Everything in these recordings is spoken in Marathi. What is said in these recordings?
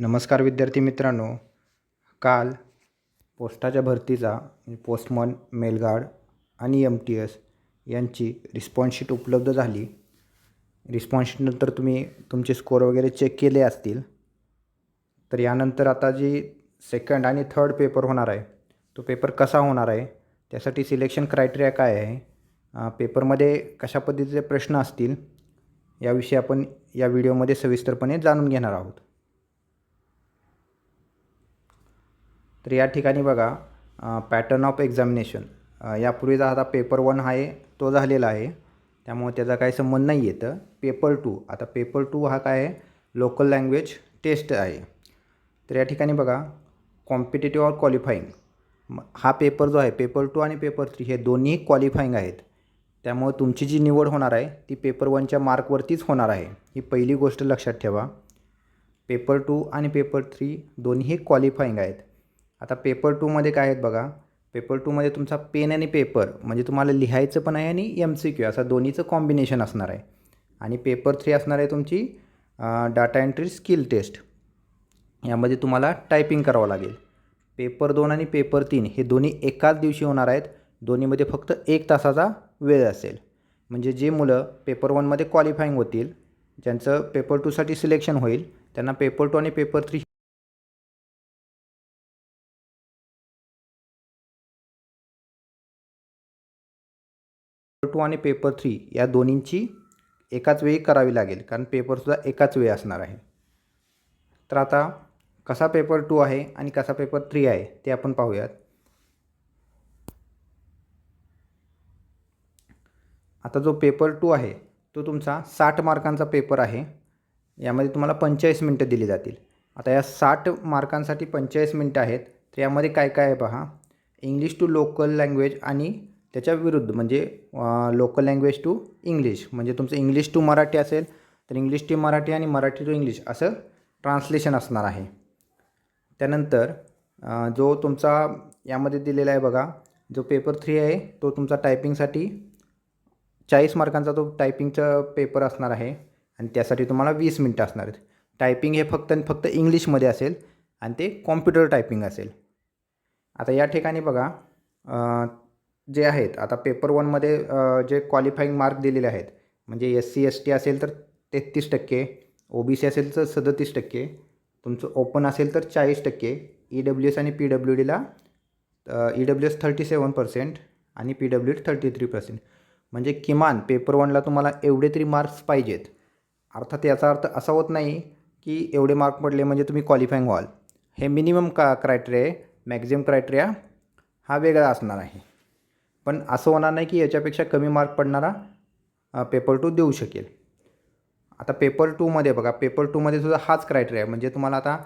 नमस्कार विद्यार्थी मित्रांनो. काल पोस्टाच्या भरतीचा पोस्टमन मेलगार्ड आणि एम टी एस यांची रिस्पॉन्सशीट उपलब्ध झाली. रिस्पॉन्सशीटनंतर तुम्ही तुमचे स्कोअर वगैरे चेक केले असतील. तर यानंतर आता जी सेकंड आणि थर्ड पेपर होणार आहे तो पेपर कसा होणार आहे त्यासाठी सिलेक्शन क्रायटेरिया काय आहे पेपरमध्ये कशा पद्धतीचे प्रश्न असतील याविषयी आपण या व्हिडिओमध्ये सविस्तरपणे जाणून घेणार आहोत. तर या ठिकाणी बघा पॅटर्न ऑफ एक्झामिनेशन यापूर्वीचा आता पेपर वन आहे तो झालेला आहे. त्यामुळे त्याचा काही संबंध नाही येतं. पेपर टू आता पेपर टू हा काय आहे? लोकल लँग्वेज टेस्ट आहे. तर या ठिकाणी बघा कॉम्पिटेटिव्ह ऑर क्वालिफाईंग हा पेपर जो आहे पेपर टू आणि पेपर थ्री हे दोन्ही क्वालिफाईंग आहेत. त्यामुळे तुमची जी निवड होणार आहे ती पेपर वनच्या मार्कवरतीच होणार आहे. ही पहिली गोष्ट लक्षात ठेवा. पेपर टू आणि पेपर थ्री दोन्ही क्वालिफाईंग आहेत. आता पेपर टूमध्ये काय आहेत बघा. पेपर टूमध्ये तुमचा पेन आणि पेपर म्हणजे तुम्हाला लिहायचं पण आहे आणि एम सी क्यू असं दोन्हीचं कॉम्बिनेशन असणार आहे. आणि पेपर थ्री असणार आहे तुमची डाटा एंट्री स्किल टेस्ट यामध्ये तुम्हाला टायपिंग करावं लागेल. पेपर दोन आणि पेपर तीन हे दोन्ही एकाच दिवशी होणार आहेत. दोन्हीमध्ये फक्त एक तासाचा वेळ असेल. म्हणजे जे मुलं पेपर वनमध्ये क्वालिफाईंग होतील ज्यांचं पेपर टूसाठी सिलेक्शन होईल त्यांना पेपर टू आणि पेपर थ्री टू आणि पेपर थ्री या दोन्हींची एकाच वेळी करावी लागेल कारण पेपरसुद्धा एकाच वेळी असणार आहे. तर आता कसा पेपर टू आहे आणि कसा पेपर थ्री आहे ते आपण पाहूयात. आता जो पेपर टू आहे तो तुमचा साठ मार्कांचा पेपर आहे. यामध्ये तुम्हाला पंचेचाळीस मिनटं दिली जातील. आता या साठ मार्कांसाठी पंचेचाळीस मिनटं आहेत. तर यामध्ये काय काय आहे पहा? इंग्लिश टू लोकल लँग्वेज आणि त्याच्या विरुद्ध म्हणजे लोकल लँग्वेज टू इंग्लिश म्हणजे तुमचं इंग्लिश टू मराठी असेल तर इंग्लिश टू मराठी आणि मराठी टू इंग्लिश असं ट्रान्सलेशन असणार आहे. त्यानंतर जो तुमचा यामध्ये दिलेला आहे बघा जो पेपर थ्री आहे तो तुमचा टायपिंगसाठी चाळीस मार्कांचा तो टायपिंगचा पेपर असणार आहे. आणि त्यासाठी तुम्हाला वीस मिनटं असणार आहेत. टायपिंग हे फक्त आणि फक्त इंग्लिशमध्ये असेल आणि ते कॉम्प्युटर टायपिंग असेल. आता या ठिकाणी बघा जे आहेत आता पेपर वनमध्ये जे क्वालिफाईंग मार्क दिलेले आहेत म्हणजे एस सी एस टी असेल तर तेहतीस टक्के ओ बी सी असेल तर सदतीस टक्के तुमचं ओपन असेल तर चाळीस टक्के ई डब्ल्यू एस आणि पी डब्ल्यू डीला E W S thirty seven percent आणि P W D thirty three percent म्हणजे किमान पेपर वनला तुम्हाला एवढे तरी मार्क्स पाहिजेत. अर्थात याचा अर्थ असा होत नाही की एवढे मार्क पडले म्हणजे तुम्ही क्वालिफाईंग व्हाल. हे मिनिमम का क्रायटेरिया आहे? मॅक्झिमम क्रायटेरिया हा वेगळा असणार आहे. पण असं होणार नाही की याच्यापेक्षा कमी मार्क पडणारा पेपर टू देऊ शकेल. आता पेपर टूमध्ये बघा पेपर टूमध्ये सुद्धा हाच क्रायटेरिया आहे. म्हणजे तुम्हाला आता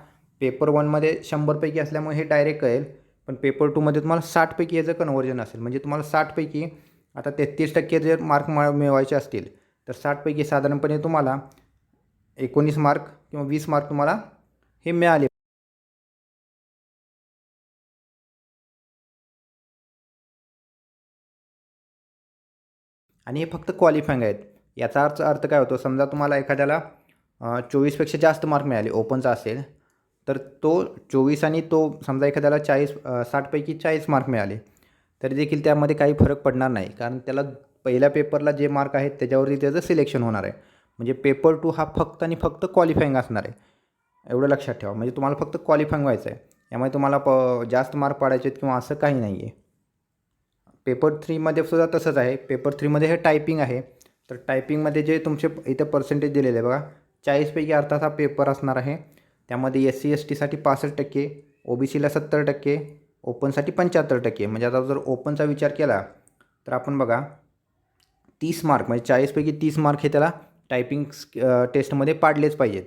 पेपर वनमध्ये शंभरपैकी असल्यामुळे हे डायरेक्ट कळेल पण पेपर टूमध्ये तुम्हाला साठपैकी याचं कन्वर्जन असेल. म्हणजे तुम्हाला साठपैकी आता तेहतीस टक्के जर मार्क मिळवायचे असतील तर साठपैकी साधारणपणे तुम्हाला एकोणीस मार्क किंवा वीस मार्क तुम्हाला हे मिळाले. आणि हे फक्त क्वालिफाईंग आहेत. याचा अर्थ अर्थ काय होतो? समजा तुम्हाला एखाद्याला चोवीसपेक्षा जास्त मार्क मिळाले ओपनचा असेल तर तो चोवीस आणि तो समजा एखाद्याला चाळीस साठपैकी चाळीस मार्क मिळाले तरी देखील त्यामध्ये काही फरक पडणार नाही. कारण त्याला पहिल्या पेपरला जे मार्क आहेत त्याच्यावरती त्याचं सिलेक्शन होणार आहे. म्हणजे पेपर टू हा फक्त आणि फक्त क्वालिफाईंग असणार आहे. एवढं लक्षात ठेवा. म्हणजे तुम्हाला फक्त क्वालिफाईंग व्हायचं आहे यामुळे तुम्हाला प जास्त मार्क पाडायचे आहेत किंवा असं काही नाही आहे पेपर थ्रीमध्ये सुद्धा तसंच आहे. पेपर थ्रीमध्ये हे टायपिंग आहे. तर टायपिंगमध्ये जे तुमचे इथं पर्सेंटेज दिलेले आहे बघा चाळीसपैकी अर्थात हा पेपर असणार आहे. त्यामध्ये एस सी एस टीसाठी पासष्ट टक्के ओ बी सीला सत्तर टक्के ओपनसाठी पंच्याहत्तर टक्के. म्हणजे आता जर ओपनचा विचार केला तर आपण बघा तीस मार्क म्हणजे चाळीसपैकी तीस मार्क हे त्याला टायपिंग टेस्टमध्ये पाडलेच पाहिजेत.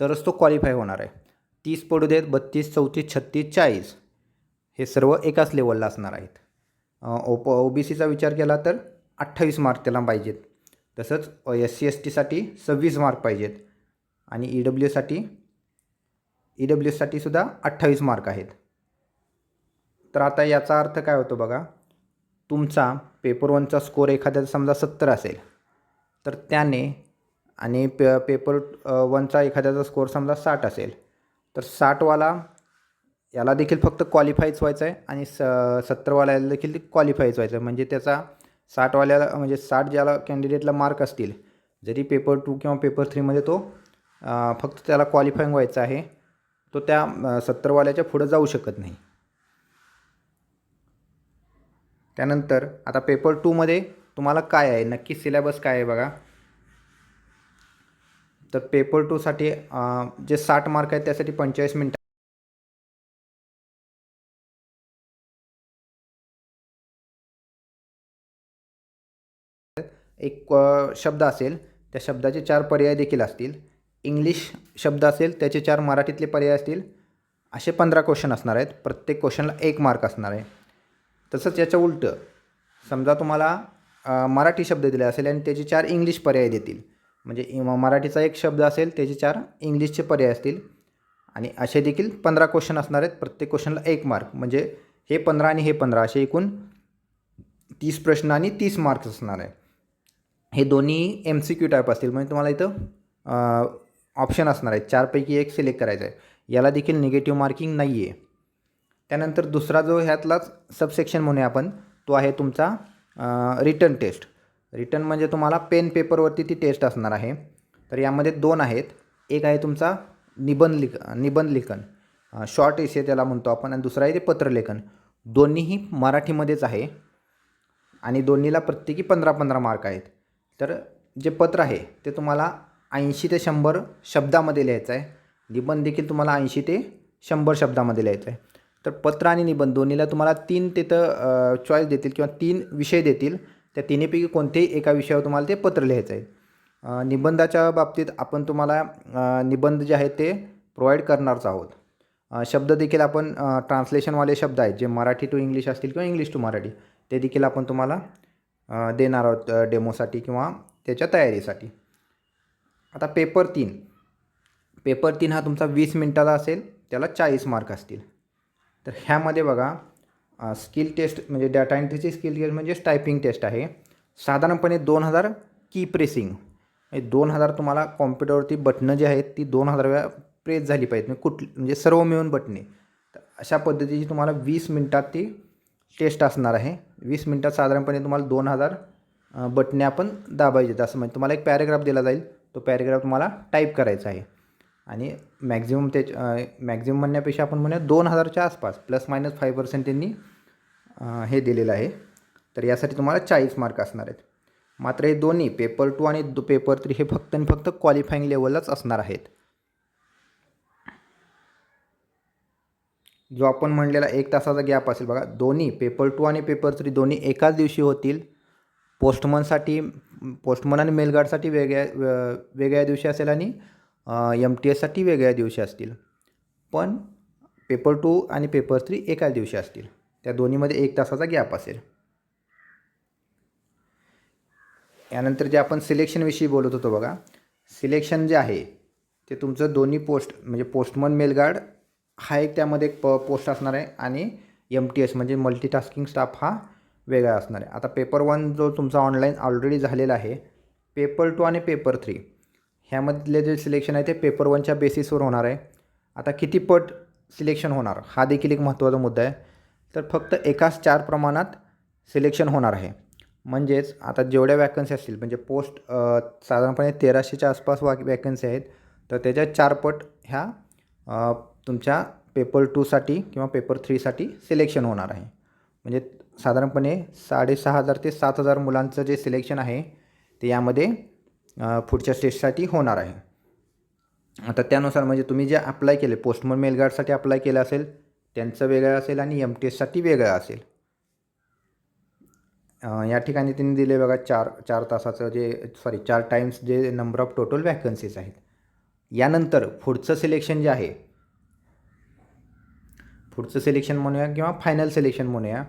तरच तो क्वालिफाय होणार आहे. तीस पडू देत बत्तीस चौतीस छत्तीस चाळीस. हे सर्व एकाच लेवलला असणार आहेत. ओप ओ बी सीचा विचार केला तर अठ्ठावीस मार्क त्याला पाहिजेत. तसंच एस सी एस टीसाठी सव्वीस मार्क पाहिजेत. आणि ई डब्ल्यू एससाठी ई डब्ल्यू एससाठी सुद्धा अठ्ठावीस मार्क आहेत. तर आता याचा अर्थ काय होतो बघा. तुमचा पेपर वनचा स्कोर एखाद्याचा समजा सत्तर असेल तर त्याने आणि पे पेपर वनचा एखाद्याचा स्कोर समजा साठ असेल तर साठवाला याला देखील फक्त क्वालिफायच व्हायचं आहे आणि स सत्तरवाल्याला देखील क्वालिफायच व्हायचं आहे. म्हणजे त्याचा साठवाल्याला म्हणजे साठ ज्याला कॅन्डिडेटला मार्क असतील जरी पेपर टू किंवा पेपर थ्रीमध्ये तो फक्त त्याला क्वालिफाईंग व्हायचा आहे तो त्या सत्तरवाल्याच्या पुढं जाऊ शकत नाही. त्यानंतर आता पेपर टूमध्ये तुम्हाला काय आहे? नक्की सिलेबस काय आहे बघा. तर पेपर टूसाठी जे साठ मार्क आहेत त्यासाठी पंचेचाळीस मिनटं एक शब्द असेल त्या शब्दाचे चार पर्याय देखील असतील. इंग्लिश शब्द असेल त्याचे चार मराठीतले पर्याय असतील. असे पंधरा क्वेश्चन असणार आहेत. प्रत्येक क्वेश्चनला एक मार्क असणार आहे. तसंच याच्या उलटं समजा तुम्हाला मराठी शब्द दिले असेल आणि त्याचे चार इंग्लिश पर्याय देतील. म्हणजे मराठीचा एक शब्द असेल त्याचे चार इंग्लिशचे पर्याय असतील. आणि असे देखील पंधरा क्वेश्चन असणार आहेत. प्रत्येक क्वेश्चनला एक मार्क म्हणजे हे पंधरा आणि हे पंधरा असे एकूण तीस प्रश्न आणि तीस मार्क्स असणार आहे हे दोन्ही एम सी क्यू टाईप असतील. म्हणजे तुम्हाला इथं ऑप्शन असणार आहे. चारपैकी एक सिलेक्ट करायचं आहे. याला देखील निगेटिव्ह मार्किंग नाही आहे त्यानंतर दुसरा जो ह्यातलाच सबसेक्शन म्हणूया आपण तो आहे तुमचा रिटर्न टेस्ट रिटर्न म्हणजे तुम्हाला पेन पेपरवरती ती टेस्ट असणार आहे. तर यामध्ये दोन आहेत. एक आहे तुमचा निबंध लिख निबंध लिखन शॉर्ट एसे त्याला म्हणतो आपण. आणि दुसरा आहे ते पत्रलेखन. दोन्हीही मराठीमध्येच आहे. आणि दोन्हीला प्रत्येकी पंधरा पंधरा मार्क आहेत. तर जे पत्र आहे ते तुम्हाला ऐंशी ते शंभर शब्दामध्ये लिहायचं आहे. निबंध देखील तुम्हाला ऐंशी ते शंभर शब्दामध्ये लिहायचं आहे. तर पत्र आणि निबंध दोन्हीला तुम्हाला तीन तिथं चॉईस देतील किंवा तीन विषय देतील. त्या तिन्हीपैकी कोणतेही एका विषयावर तुम्हाला ते पत्र लिहायचं आहे. निबंधाच्या बाबतीत आपण तुम्हाला निबंध जे आहेत ते प्रोव्हाइड करणारच आहोत. शब्द देखील आपण ट्रान्सलेशनवाले शब्द आहेत जे मराठी टू इंग्लिश असतील किंवा इंग्लिश टू मराठी ते देखील आपण तुम्हाला देणार आहोत डेमोसाठी किंवा त्याच्या तयारीसाठी. आता पेपर तीन. पेपर तीन हा तुमचा वीस मिनटाचा असेल त्याला चाळीस मार्क असतील. तर ह्यामध्ये बघा स्किल टेस्ट म्हणजे डाटा एंट्रीची स्किल टेस्ट म्हणजे टायपिंग टेस्ट आहे. साधारणपणे दोन हजार की प्रेसिंग म्हणजे दोन हजार तुम्हाला कॉम्प्युटरवरती बटणं जी आहेत ती दोन हजार वेळा प्रेस झाली पाहिजेत. म्हणजे कुठ म्हणजे सर्व मिळून बटणे तर अशा पद्धतीची तुम्हाला वीस मिनटात ती टेस्ट असणार आहे. वीस मिनटात साधारणपणे तुम्हाला दोन हजार अ, बटणे आपण दाबायचे असं म्हणजे तुम्हाला एक पॅरेग्राफ दिला जाईल. तो पॅरेग्राफ तुम्हाला टाईप करायचा आहे. आणि मॅक्झिमम ते मॅक्झिमम म्हणण्यापेक्षा आपण म्हणूया दोन हजारच्या आसपास प्लस मायनस फाईव्ह पर्सेंट त्यांनी हे दिलेलं आहे. तर यासाठी तुम्हाला चाळीस मार्क असणार आहेत. मात्र हे दोन्ही पेपर टू आणि पेपर थ्री हे फक्त आणि फक्त क्वालिफाईंग लेवललाच असणार आहेत. जो आपण म्हणलेला एक तासाचा गॅप असेल बघा दोन्ही पेपर टू आणि पेपर थ्री दोन्ही एकाच दिवशी होतील. पोस्टमनसाठी पोस्टमन आणि मेलगार्डसाठी वेगळ्या वेगळ्या दिवशी असेल आणि एम टी एससाठी वेगळ्या दिवशी असतील. पण पेपर टू आणि पेपर थ्री एकाच दिवशी असतील. त्या दोन्हीमध्ये एक तासाचा गॅप असेल. यानंतर जे आपण सिलेक्शनविषयी बोलत होतो बघा सिलेक्शन जे आहे ते तुमचं दोन्ही पोस्ट म्हणजे पोस्टमन मेलगार्ड हा एक त्यामध्ये एक प पोस्ट असणार आहे आणि एम टी एस म्हणजे मल्टीटास्किंग स्टाफ हा वेगळा असणार आहे. आता पेपर वन जो तुमचा ऑनलाईन ऑलरेडी झालेला आहे पेपर टू आणि पेपर थ्री ह्यामधले जे सिलेक्शन आहे ते पेपर वनच्या बेसिसवर होणार आहे. आता किती पट सिलेक्शन होणार? हा देखील एक महत्त्वाचा मुद्दा आहे. तर फक्त एकाच चार प्रमाणात सिलेक्शन होणार आहे. म्हणजेच आता जेवढ्या वॅकन्सी असतील म्हणजे पोस्ट साधारणपणे तेराशेच्या आसपास वा वॅकन्सी आहेत तर त्याच्या चार पट ह्या तुमच्या पेपर टूसाठी किंवा पेपर थ्रीसाठी सिलेक्शन होणार आहे. म्हणजे साधारणपणे साडेसहा हजार ते सात हजार मुलांचं जे सिलेक्शन आहे ते यामध्ये पुढच्या स्टेजसाठी होणार आहे. आता त्यानुसार म्हणजे तुम्ही जे अप्लाय केले पोस्टमन मेलगार्डसाठी अप्लाय केलं असेल त्यांचं वेगळं असेल आणि एम टी एससाठी वेगळं असेल. या ठिकाणी त्यांनी दिले बघा चार चार तासाचं जे सॉरी चार टाईम्स जे नंबर ऑफ टोटल वॅकन्सीज आहेत. यानंतर पुढचं सिलेक्शन जे आहे पुढचं सिलेक्शन म्हणूया किंवा फायनल सिलेक्शन म्हणूया.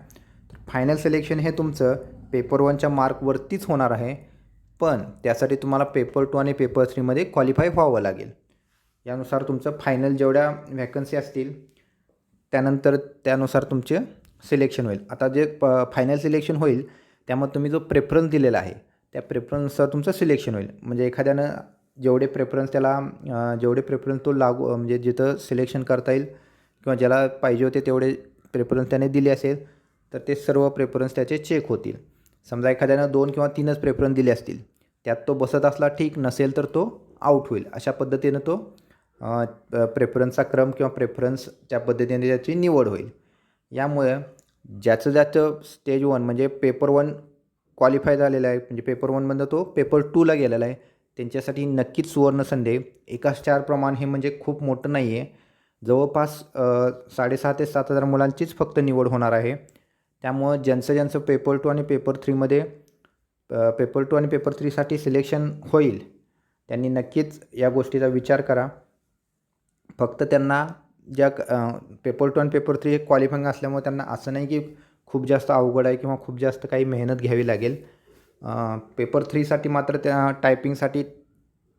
तर फायनल सिलेक्शन हे तुमचं पेपर वनच्या मार्कवरतीच होणार आहे. पण त्यासाठी तुम्हाला पेपर टू आणि पेपर थ्रीमध्ये क्वालिफाय व्हावं लागेल. यानुसार तुमचं फायनल जेवढ्या व्हॅकन्सी असतील त्यानंतर त्यानुसार तुमचे सिलेक्शन होईल. आता जे प फायनल सिलेक्शन होईल त्यामध्ये तुम्ही जो प्रेफरन्स दिलेला आहे त्या प्रेफरन्सनुसार तुमचं सिलेक्शन होईल. म्हणजे एखाद्यानं जेवढे प्रेफरन्स त्याला जेवढे प्रेफरन्स तो लागू म्हणजे जिथं सिलेक्शन करता येईल किंवा ज्याला पाहिजे होते तेवढे प्रेफरन्स त्याने दिले असेल तर ते सर्व प्रेफरन्स त्याचे चेक होतील. समजा एखाद्यानं दोन किंवा तीनच प्रेफरन्स दिले असतील त्यात तो बसत असला ठीक नसेल तर तो आऊट होईल. अशा पद्धतीनं तो प्रेफरन्सचा क्रम किंवा प्रेफरन्स त्या पद्धतीने त्याची निवड होईल. यामुळे ज्याचं ज्याचं स्टेज वन म्हणजे पेपर वन क्वालिफाय झालेला आहे म्हणजे पेपर वनमधनं तो पेपर टूला गेलेला आहे त्यांच्यासाठी नक्कीच सुवर्ण संधी एकाच चार प्रमाण हे म्हणजे खूप मोठं नाही आहे जवळपास साडेसहा ते सात हजार मुलांचीच फक्त निवड होणार आहे. त्यामुळं ज्यांचं ज्यांचं पेपर टू आणि पेपर थ्रीमध्ये पेपर टू आणि पेपर थ्रीसाठी सिलेक्शन होईल त्यांनी नक्कीच या गोष्टीचा विचार करा. फक्त त्यांना ज्या पेपर टू आणि पेपर थ्री हे क्वालिफाईंग असल्यामुळे त्यांना असं नाही की खूप जास्त अवघड आहे किंवा खूप जास्त काही मेहनत घ्यावी लागेल. पेपर थ्रीसाठी मात्र त्या टायपिंगसाठी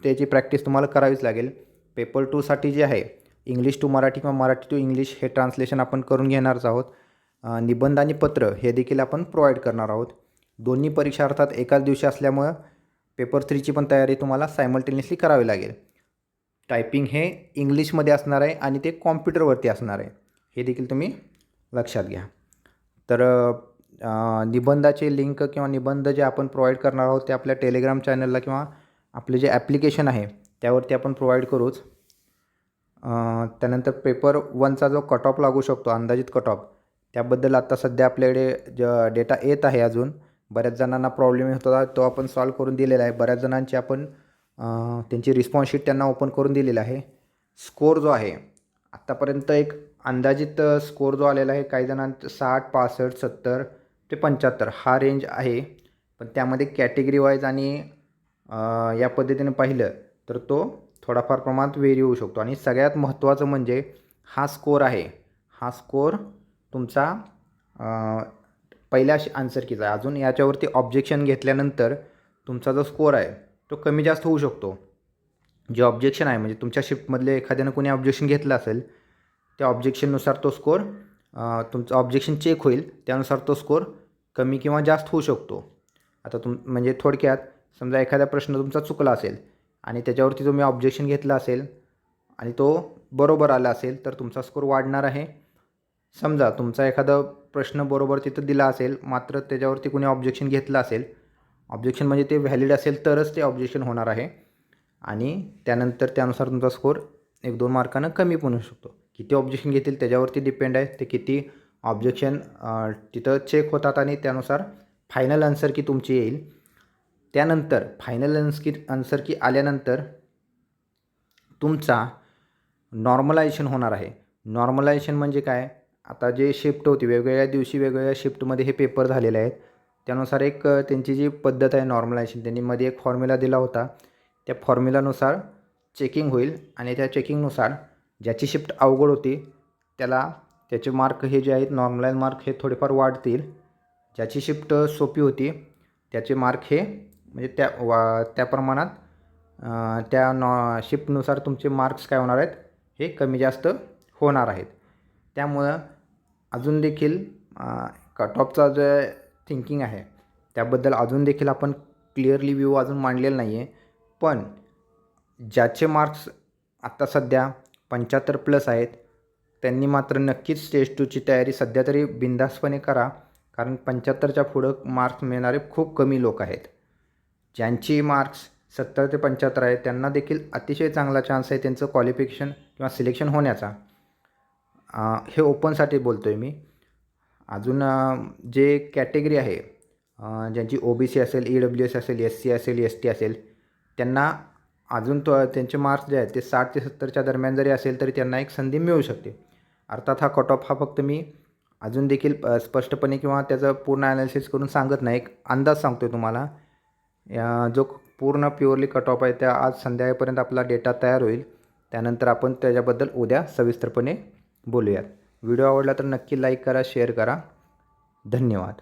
त्याची प्रॅक्टिस तुम्हाला करावीच लागेल. पेपर टूसाठी जे आहे इंग्लिश टू मराठी किंवा मराठी टू इंग्लिश हे ट्रान्सलेशन आपण करून घेणारच आहोत. निबंध आणि पत्र हे देखील आपण प्रोव्हाइड करणार आहोत. दोन्ही परीक्षा अर्थात एकाच दिवशी असल्यामुळं पेपर थ्रीची पण तयारी तुम्हाला सायमल्टेनियसली करावी लागेल. टायपिंग हे इंग्लिशमध्ये असणार आहे आणि ते कॉम्प्युटरवरती असणार आहे. हे देखील तुम्ही लक्षात घ्या. तर निबंधाचे लिंक किंवा निबंध जे आपण प्रोव्हाइड करणार आहोत ते आपल्या टेलिग्राम चॅनलला किंवा आपले जे ॲप्लिकेशन आहे त्यावरती आपण प्रोव्हाइड करूच. त्यानंतर पेपर वनचा जो कट ऑफ लागू शकतो अंदाजित कट ऑफ त्याबद्दल आता सध्या आपल्याकडे ज डेटा येत आहे अजून. बऱ्याच जणांना प्रॉब्लेम येत होता तो आपण सॉल्व करून दिलेला आहे. बऱ्याच जणांची आपण त्यांची रिस्पॉन्स शीट त्यांना ओपन करून दिलेला आहे. स्कोर जो आहे आत्तापर्यंत एक अंदाजित स्कोर जो आलेला आहे काही जणांचं साठ पासष्ट सत्तर ते पंच्याहत्तर हा रेंज आहे. पण त्यामध्ये कॅटेगरी वाईज आणि या पद्धतीने पाहिलं तर तो थोडाफार प्रमाणात वेरी होऊ शकतो. आणि सगळ्यात महत्त्वाचं म्हणजे हा स्कोर आहे. हा स्कोर तुमचा पहिल्या आन्सर कीचा आहे. अजून याच्यावरती ऑब्जेक्शन घेतल्यानंतर तुमचा जो स्कोर आहे तो कमी जास्त होऊ शकतो. जे ऑब्जेक्शन आहे म्हणजे तुमच्या शिफ्टमधले एखाद्यानं कोणी ऑब्जेक्शन घेतलं असेल त्या ऑब्जेक्शननुसार तो स्कोर तुमचं ऑब्जेक्शन चेक होईल. त्यानुसार तो स्कोर कमी किंवा जास्त होऊ शकतो. आता तुम म्हणजे थोडक्यात समजा एखादा प्रश्न तुमचा चुकला असेल आणि त्याच्यावरती तुम्ही ऑब्जेक्शन घेतलं असेल आणि तो बरोबर आला असेल तर तुमचा स्कोर वाढणार आहे. समजा तुमचा एखादा प्रश्न बरोबर तिथं दिला असेल मात्र त्याच्यावरती कुणी ऑब्जेक्शन घेतलं असेल ऑब्जेक्शन म्हणजे ते व्हॅलिड असेल तरच ते ऑब्जेक्शन होणार आहे. आणि त्यानंतर त्यानुसार तुमचा स्कोर एक दोन मार्कानं कमी पण होऊ शकतो. किती ऑब्जेक्शन घेतील त्याच्यावरती डिपेंड आहे. ते किती ऑब्जेक्शन तिथं चेक होतात आणि त्यानुसार फायनल आन्सर की तुमची येईल. त्यानंतर फायनल आन्सर की आन्सर की आल्यानंतर तुमचा नॉर्मलायझेशन होणार आहे. नॉर्मलायझेशन म्हणजे काय? आता जे शिफ्ट होती वेगवेगळ्या दिवशी वेगवेगळ्या शिफ्टमध्ये हे पेपर झालेले आहेत. त्यानुसार एक त्यांची जी पद्धत आहे नॉर्मलायझेशन त्यांनी मध्ये एक फॉर्म्युला दिला होता. त्या फॉर्म्युलानुसार चेकिंग होईल आणि त्या चेकिंगनुसार ज्याची शिफ्ट अवघड होती त्याला त्याचे मार्क हे जे आहेत नॉर्मलाईज मार्क हे थोडेफार वाढतील. ज्याची शिफ्ट सोपी होती त्याचे मार्क हे म्हणजे त्या वा त्या प्रमाणात त्या नॉ शिफ्टनुसार तुमचे मार्क्स काय होणार आहेत हे कमी जास्त होणार आहेत. त्यामुळं अजून देखील कट ऑफचा जे थिंकिंग आहे त्याबद्दल अजून देखील आपण क्लिअरली व्ह्यू अजून मांडलेला नाही आहे पण ज्याचे मार्क्स आत्ता सध्या पंच्याहत्तर प्लस आहेत त्यांनी मात्र नक्कीच स्टेज टूची तयारी सध्या तरी बिंदासपणे करा कारण पंच्याहत्तरच्या पुढं मार्क्स मिळणारे खूप कमी लोक आहेत. ज्यांची मार्क्स सत्तर ते पंच्याहत्तर आहे त्यांना देखील अतिशय चांगला चान्स आहे त्यांचं क्वालिफिकेशन किंवा सिलेक्शन होण्याचा. हे ओपनसाठी बोलतो आहे मी. अजून जे कॅटेगरी आहे ज्यांची ओ बी सी असेल ई डब्ल्यू एस असेल एस सी असेल एस टी असेल त्यांना अजून तो त्यांचे मार्क्स जे आहेत ते साठ ते सत्तरच्या दरम्यान जरी असेल तरी त्यांना एक संधी मिळू शकते. अर्थात हा कट ऑफ हा फक्त मी अजून देखील स्पष्टपणे किंवा त्याचं पूर्ण ॲनालिसिस करून सांगत नाही. एक अंदाज सांगतो आहे तुम्हाला. या जो पूर्ण प्युअरली कट ऑफ आहे त्या आज संध्याकाळपर्यंत आपला डेटा तयार होईल. त्यानंतर आपण त्याच्याबद्दल उद्या सविस्तरपणे बोलूयात. व्हिडिओ आवडला तर नक्की लाईक करा शेअर करा. धन्यवाद.